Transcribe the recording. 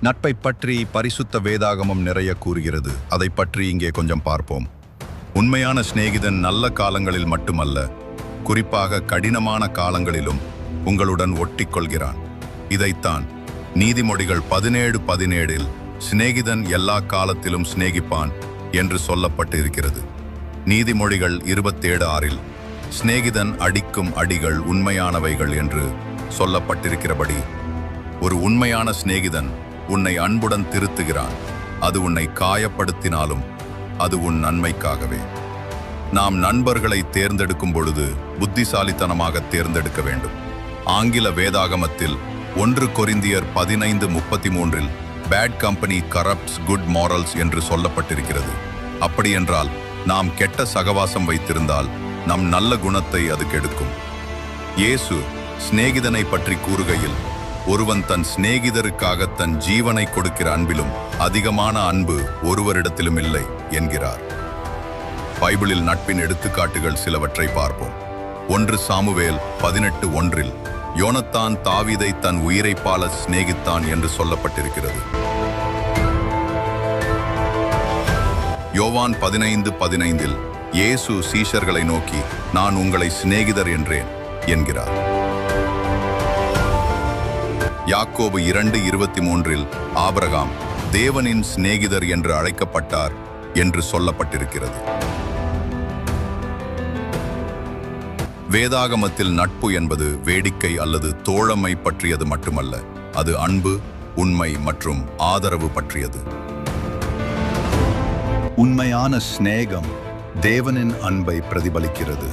நட்பை பற்றி பரிசுத்த வேதாகமம் நிறைய கூறுகிறது. அதை பற்றி இங்கே கொஞ்சம் பார்ப்போம். உண்மையான சிநேகிதன் நல்ல காலங்களில் மட்டுமல்ல குறிப்பாக கடினமான காலங்களிலும் உங்களுடன் ஒட்டிக்கொள்கிறான். இதைத்தான் நீதிமொழிகள் பதினேழு பதினேழில் சிநேகிதன் எல்லா காலத்திலும் சிநேகிப்பான் என்று சொல்லப்பட்டிருக்கிறது. நீதிமொழிகள் இருபத்தேழு ஆறில் சிநேகிதன் அடிக்கும் அடிகள் உண்மையானவைகள் என்று சொல்லப்பட்டிருக்கிறபடி ஒரு உண்மையான சிநேகிதன் உன்னை அன்புடன் திருத்துகிறான். அது உன்னை காயப்படுத்தினாலும் அது உன் நன்மைக்காகவே. நாம் நண்பர்களை தேர்ந்தெடுக்கும் பொழுது புத்திசாலித்தனமாக தேர்ந்தெடுக்க வேண்டும். ஆங்கில வேதாகமத்தில் ஒன்று கொரிந்தியர் பதினைந்து முப்பத்தி மூன்றில் bad company corrupts good morals என்று சொல்லப்பட்டிருக்கிறது. அப்படியென்றால் நாம் கெட்ட சகவாசம் வைத்திருந்தால் நம் நல்ல குணத்தை அது கெடுக்கும். இயேசு சிநேகிதனை பற்றி கூறுகையில் ஒருவன் தன் சிநேகிதருக்காக தன் ஜீவனை கொடுக்கிற அன்பிலும் அதிகமான அன்பு ஒருவரிடத்திலும் இல்லை என்கிறார். பைபிளில் நட்பின் எடுத்துக்காட்டுகள் சிலவற்றை பார்ப்போம். ஒன்று சாமுவேல் பதினெட்டு ஒன்றில் யோனத்தான் தாவீதை தன் உயிரைப் பால சிநேகித்தான் என்று சொல்லப்பட்டிருக்கிறது. யோவான் பதினைந்து பதினைந்தில் இயேசு சீஷர்களை நோக்கி நான் உங்களை சிநேகிதர் என்றேன் என்கிறார். யாக்கோபு இரண்டு இருபத்தி மூன்றில் ஆபரகாம் தேவனின் சிநேகிதர் என்று அழைக்கப்பட்டார் என்று சொல்லப்பட்டிருக்கிறது. வேதாகமத்தில் நட்பு என்பது வேடிக்கை அல்லது தோழமை பற்றியது மட்டுமல்ல அது அன்பு உண்மை மற்றும் ஆதரவு பற்றியது. உண்மையான சிநேகம் தேவனின் அன்பை பிரதிபலிக்கிறது.